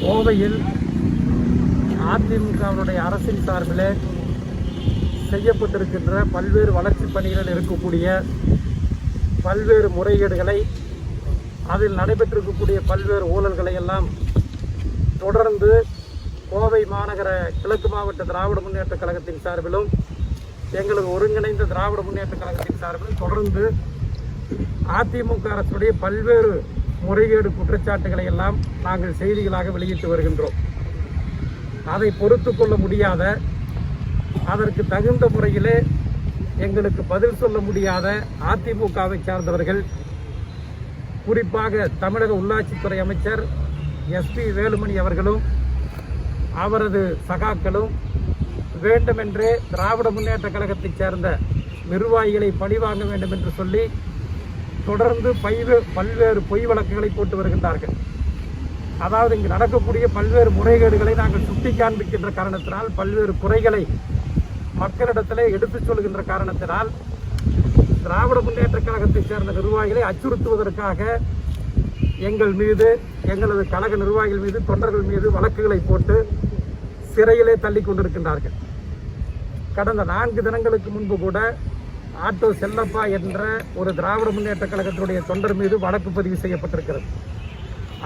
கோவையில் அதிமுகவினுடைய அரசின் சார்பில் செய்யப்பட்டிருக்கின்ற பல்வேறு வளர்ச்சிப் பணிகளில் இருக்கக்கூடிய பல்வேறு முறைகேடுகளை அதில் நடைபெற்றிருக்கக்கூடிய பல்வேறு ஊழல்களை எல்லாம் தொடர்ந்து கோவை மாநகர கிழக்கு மாவட்ட திராவிட முன்னேற்ற கழகத்தின் சார்பிலும் எங்களது ஒருங்கிணைந்த திராவிட முன்னேற்ற கழகத்தின் சார்பிலும் தொடர்ந்து அதிமுக அரசுடைய பல்வேறு முறைகேடு குற்றச்சாட்டுகளை எல்லாம் நாங்கள் செய்திகளாக வெளியிட்டு வருகின்றோம். அதை பொறுத்து கொள்ள முடியாத அதற்கு தகுந்த முறையிலே எங்களுக்கு பதில் சொல்ல முடியாத அதிமுகவை சார்ந்தவர்கள் குறிப்பாக தமிழக உள்ளாட்சித்துறை அமைச்சர் எஸ்பி வேலுமணி அவர்களும் அவரது சகாக்களும் வேண்டுமென்றே திராவிட முன்னேற்ற கழகத்தைச் சேர்ந்த நிர்வாகிகளை பழிவாங்க வேண்டும் என்று சொல்லி தொடர்ந்து பைவே பல்வேறு பொய் வழக்குகளை போட்டு வருகின்றார்கள். அதாவது இங்கு நடக்கக்கூடிய பல்வேறு முறைகேடுகளை நாங்கள் சுட்டி காண்பிக்கின்ற காரணத்தினால் பல்வேறு குறைகளை மக்களிடத்திலே எடுத்துச் சொல்கின்ற காரணத்தினால் திராவிட முன்னேற்ற கழகத்தைச் சேர்ந்த நிர்வாகிகளை அச்சுறுத்துவதற்காக எங்கள் மீது எங்களது கழக நிர்வாகிகள் மீது தொண்டர்கள் மீது வழக்குகளை போட்டு சிறையிலே தள்ளி கொண்டிருக்கின்றார்கள். கடந்த நான்கு தினங்களுக்கு முன்பு கூட ஆட்டோ செல்லப்பா என்ற ஒரு திராவிட முன்னேற்ற கழகத்தினுடைய தொண்டர் மீது வழக்கு பதிவு செய்யப்பட்டிருக்கிறது.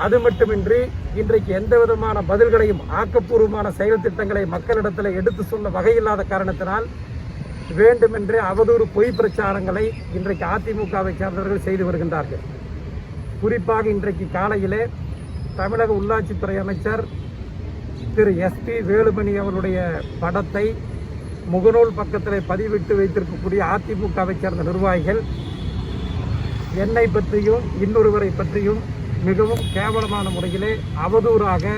அது மட்டுமின்றி இன்றைக்கு எந்த விதமான பதில்களையும் ஆக்கப்பூர்வமான செயல் திட்டங்களை மக்களிடத்தில் எடுத்து சொல்ல வகையில்லாத காரணத்தினால் வேண்டுமென்றே அவதூறு பொய் பிரச்சாரங்களை இன்றைக்கு அதிமுகவை சேர்ந்தவர்கள் செய்து வருகின்றார்கள். குறிப்பாக இன்றைக்கு காலையிலே தமிழக உள்ளாட்சித்துறை அமைச்சர் திரு எஸ்பி வேலுமணி அவருடைய படத்தை முகநூல் பக்கத்தில் பதிவிட்டு வைத்திருக்கக்கூடிய அதிமுகவை சேர்ந்த நிர்வாகிகள் என்னை பற்றியும் இன்னொருவரை பற்றியும் மிகவும் கேவலமான முறையிலே அவதூறாக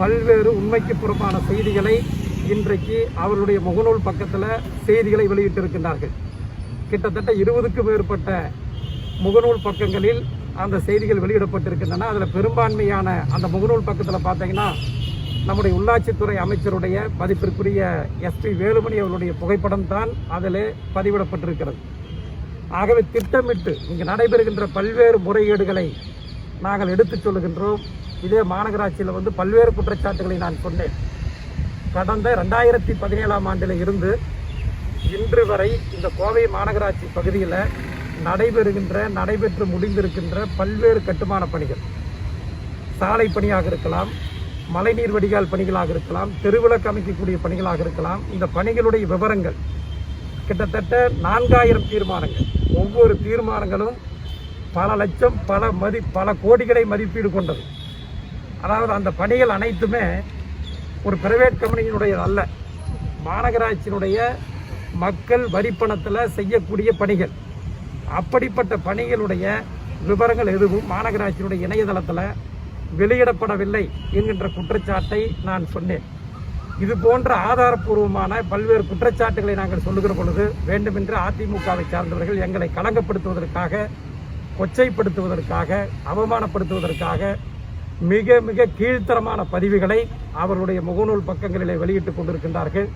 பல்வேறு உண்மைக்கு புறமான செய்திகளை இன்றைக்கு அவருடைய முகநூல் பக்கத்தில் செய்திகளை வெளியிட்டிருக்கின்றார்கள். கிட்டத்தட்ட இருபதுக்கும் மேற்பட்ட முகநூல் பக்கங்களில் அந்த செய்திகள் வெளியிடப்பட்டிருக்கின்றன. அதில் பெரும்பான்மையான அந்த முகநூல் பக்கத்தில் பார்த்தீங்கன்னா நம்முடைய உள்ளாட்சித்துறை அமைச்சருடைய மதிப்பிற்குரிய எஸ்பி வேலுமணி அவருடைய புகைப்படம் தான் அதில் பதிவிடப்பட்டிருக்கிறது. ஆகவே திட்டமிட்டு இங்கு நடைபெறுகின்ற பல்வேறு முறைகேடுகளை நாங்கள் எடுத்துச் சொல்லுகின்றோம். இதே மாநகராட்சியில் வந்து பல்வேறு குற்றச்சாட்டுகளை நான் சொன்னேன். கடந்த ரெண்டாயிரத்தி பதினேழாம் ஆண்டில் இருந்து இன்று வரை இந்த கோவை மாநகராட்சி பகுதியில் நடைபெறுகின்ற நடைபெற்று முடிந்திருக்கின்ற பல்வேறு கட்டுமான பணிகள். சாலை பணியாக இருக்கலாம் மழைநீர் வடிகால் பணிகளாக இருக்கலாம் தெருவிளக்கு அமைக்கக்கூடிய பணிகளாக இருக்கலாம். இந்த பணிகளுடைய விவரங்கள் கிட்டத்தட்ட நான்காயிரம் தீர்மானங்கள். ஒவ்வொரு தீர்மானங்களும் பல லட்சம் பல மதி பல கோடிகளை மதிப்பீடு கொண்டது. அதாவது அந்த பணிகள் அனைத்துமே ஒரு பிரைவேட் கம்பெனியினுடைய அல்ல. மாநகராட்சியினுடைய மக்கள் வரிப்பணத்தில் செய்யக்கூடிய பணிகள். அப்படிப்பட்ட பணிகளுடைய விவரங்கள் எதுவும் மாநகராட்சியினுடைய இணையதளத்தில் வெளியிடப்படவில்லை என்கின்ற குற்றச்சாட்டை நான் சொன்னேன். இது போன்ற ஆதாரப்பூர்வமான பல்வேறு குற்றச்சாட்டுகளை நாங்கள் சொல்லுகிற பொழுது வேண்டுமென்று அதிமுகவை சார்ந்தவர்கள் எங்களை களங்கப்படுத்துவதற்காக கொச்சைப்படுத்துவதற்காக அவமானப்படுத்துவதற்காக மிக மிக கீழ்த்தரமான பதிவுகளை அவருடைய முகநூல் பக்கங்களிலே வெளியிட்டுக் கொண்டிருக்கின்றார்கள்.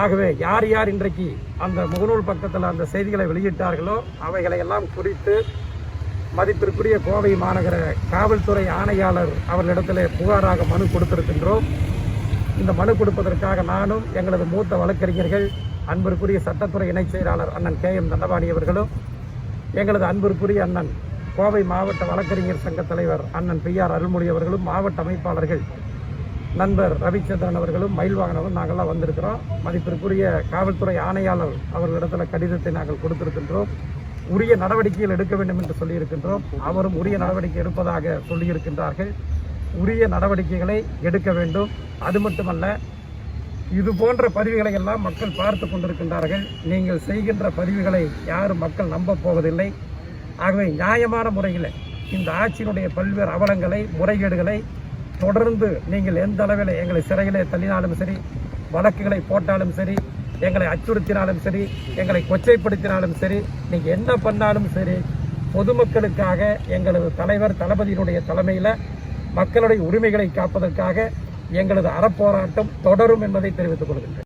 ஆகவே யார் யார் இன்றைக்கு அந்த முகநூல் பக்கத்தில் அந்த செய்திகளை வெளியிட்டார்களோ அவைகளை எல்லாம் குறித்து மதிப்பிற்குரிய கோவை மாநகர காவல்துறை ஆணையாளர் அவர்களிடத்தில் புகாராக மனு கொடுத்திருக்கின்றோம். இந்த மனு கொடுப்பதற்காக நானும் எங்களது மூத்த வழக்கறிஞர்கள் அன்பிற்குரிய சட்டத்துறை இணைச் செயலாளர் அண்ணன் கே எம் தண்டபாணி அவர்களும் எங்களது அன்பிற்குரிய அண்ணன் கோவை மாவட்ட வழக்கறிஞர் சங்க தலைவர் அண்ணன் பி ஆர் அருள்மொழி அவர்களும் மாவட்ட அமைப்பாளர்கள் நண்பர் ரவிச்சந்திரன் அவர்களும் மயில்வாகனரும் நாங்கள்லாம் வந்திருக்கிறோம். மதிப்பிற்குரிய காவல்துறை ஆணையாளர் அவர்களிடத்தில் கடிதத்தை நாங்கள் கொடுத்திருக்கின்றோம். உரிய நடவடிக்கைகள் எடுக்க வேண்டும் என்று சொல்லியிருக்கின்றோம். அவரும் உரிய நடவடிக்கை எடுப்பதாக சொல்லியிருக்கின்றார்கள். உரிய நடவடிக்கைகளை எடுக்க வேண்டும். அது மட்டுமல்ல இது போன்ற பதிவுகளை எல்லாம் மக்கள் பார்த்து கொண்டிருக்கின்றார்கள். நீங்கள் செய்கின்ற பதிவுகளை யாரும் மக்கள் நம்ப போவதில்லை. ஆகவே நியாயமான முறையில் இந்த ஆட்சியினுடைய பல்வேறு அவலங்களை முறைகேடுகளை தொடர்ந்து நீங்கள் எந்த அளவில் எங்களை சிறையிலே தள்ளினாலும் சரி வழக்குகளை போட்டாலும் சரி எங்களை அச்சுறுத்தினாலும் சரி எங்களை கொச்சைப்படுத்தினாலும் சரி நீங்கள் என்ன பண்ணாலும் சரி பொதுமக்களுக்காக எங்களது தலைவர் தளபதியினுடைய தலைமையில் மக்களுடைய உரிமைகளை காப்பதற்காக எங்களது அறப்போராட்டம் தொடரும் என்பதை தெரிவித்துக் கொள்கின்றேன்.